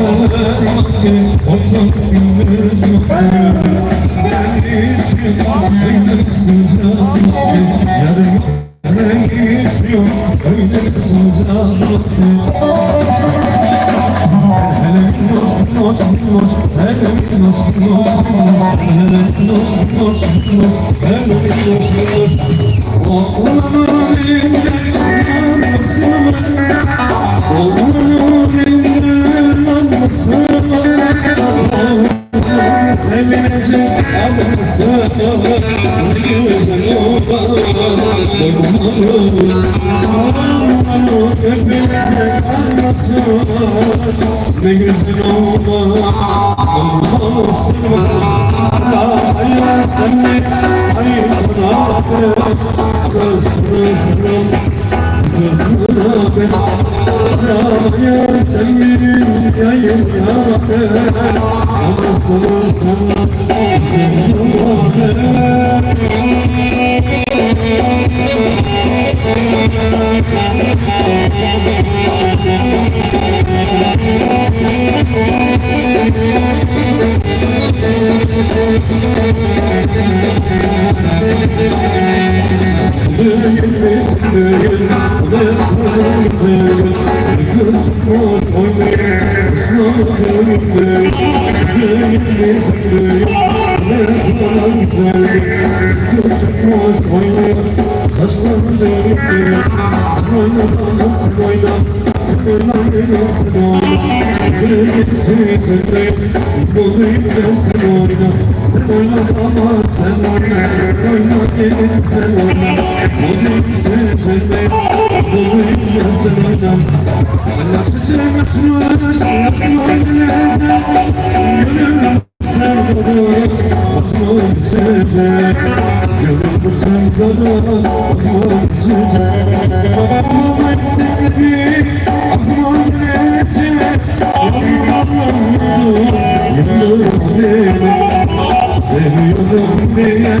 sevmekti Ne güzel güzel olan Hayır sen mi Hayır bırak Rızkını sırım Zırhına ben Raya sen benim yayın yaratır büyük Sıkayla bana sıkayla Sıkayla beni sıkayla Sen oyna ama sen oyna Sen oyna gelin sen oyna Bulayım sütünde Bulayım da sen oyna Allah çiçeğim yapsın oynarsın Yapsın oynarsın Gönül sevdalı Atma çiçek Gönül bu sevdalı Atma çiçek Babamla bekledik Atma Seviyorum diye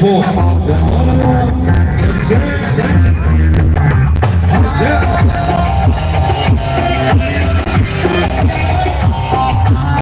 Four.